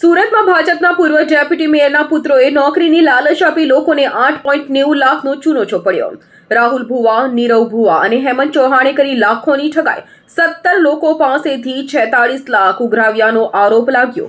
સુરતમાં ભાજપના પૂર્વ ડેપ્યુટી મેયરના પુત્રોએ નોકરીની લાલચ આપી લોકોને આઠ પોઈન્ટ નેવું લાખનો ચૂનો ચોપડ્યો. રાહુલ ભુવા, નીરવ ભુવા અને હેમંત ચૌહાણે કરી લાખોની ઠગાઈ. સત્તર લોકો પાસેથી છેતાળીસ લાખ ઉઘરાવ્યાનો આરોપ લાગ્યો.